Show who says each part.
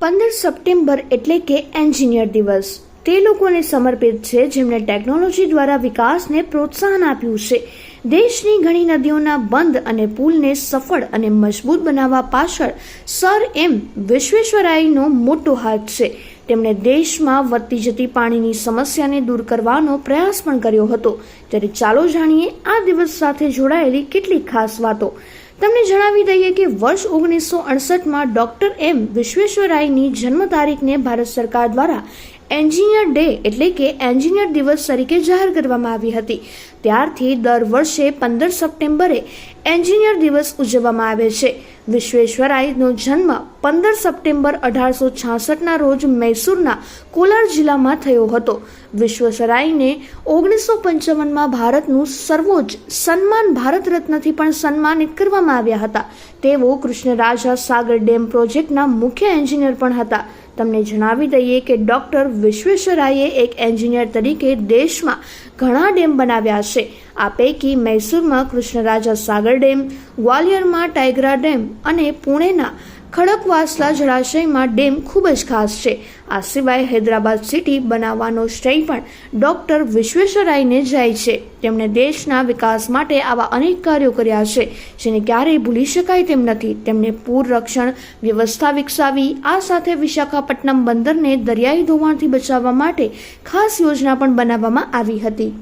Speaker 1: પંદર સપ્ટેમ્બર એટલે કે એન્જિનિયર દિવસ. તે લોકોને સમર્પિત છે જેમણે ટેકનોલોજી દ્વારા વિકાસને પ્રોત્સાહન આપ્યું છે. દેશની ઘણી નદીઓના બંધ અને પુલને સફળ અને મજબૂત બનાવવા પાછળ સર એમ વિશ્વેશ્વરાયનો મોટો હાથ છે. તેમણે દેશમાં વધતી જતી પાણીની સમસ્યાને દૂર કરવાનો પ્રયાસ પણ કર્યો હતો. ત્યારે ચાલો જાણીએ આ દિવસ સાથે જોડાયેલી કેટલીક ખાસ વાતો. તમને જણાવી દઈએ કે વર્ષ ઓગણીસો અડસઠમાં ડોક્ટર એમ વિશ્વેશ્વરાયની જન્મ તારીખને ભારત સરકાર દ્વારા એન્જિનિયર ડે એટલે કે એન્જિનિયર દિવસ તરીકે જાહેર કરવામાં આવી હતી. ત્યારથી દર વર્ષે પંદર સપ્ટેમ્બરે એન્જિનિયર દિવસ ઉજવવામાં આવે છે. વિશ્વેશ્વરાયનો જન્મ પંદર સપ્ટેમ્બર અઢારસો છાસઠના રોજ મૈસૂરના કોલાર જિલ્લામાં થયો હતો. વિશ્વેશ્વરાયને ઓગણીસો પંચાવનમાં ભારતનું સર્વોચ્ચ સન્માન ભારત રત્નથી પણ સન્માનિત કરવામાં આવ્યા હતા. તેઓ કૃષ્ણરાજા સાગર ડેમ પ્રોજેક્ટના મુખ્ય એન્જિનિયર પણ હતા. તમને જણાવી દઈએ કે ડૉક્ટર વિશ્વેશ્વરાયે એક એન્જિનિયર તરીકે દેશમાં ઘણા ડેમ બનાવ્યા છે. આ પૈકી મૈસૂરમાં કૃષ્ણરાજા સાગર ડેમ, ગ્વાલિયરમાં ટાઇગરા ડેમ અને પુણેના ખડકવાસલા જળાશયમાં ડેમ ખૂબ જ ખાસ છે. આ સિવાય હૈદરાબાદ સિટી બનાવવાનો શ્રેય પણ ડોક્ટર વિશ્વેશ્વરાયને જાય છે. તેમણે દેશના વિકાસ માટે આવા અનેક કાર્યો કર્યા છે, જેને ક્યારેય ભૂલી શકાય તેમ નથી. તેમણે પૂર રક્ષણ વ્યવસ્થા વિકસાવી, આ સાથે વિશાખાપટ્ટનમ બંદરને દરિયાઈ ધોવાણથી બચાવવા માટે ખાસ યોજના પણ બનાવવામાં આવી હતી.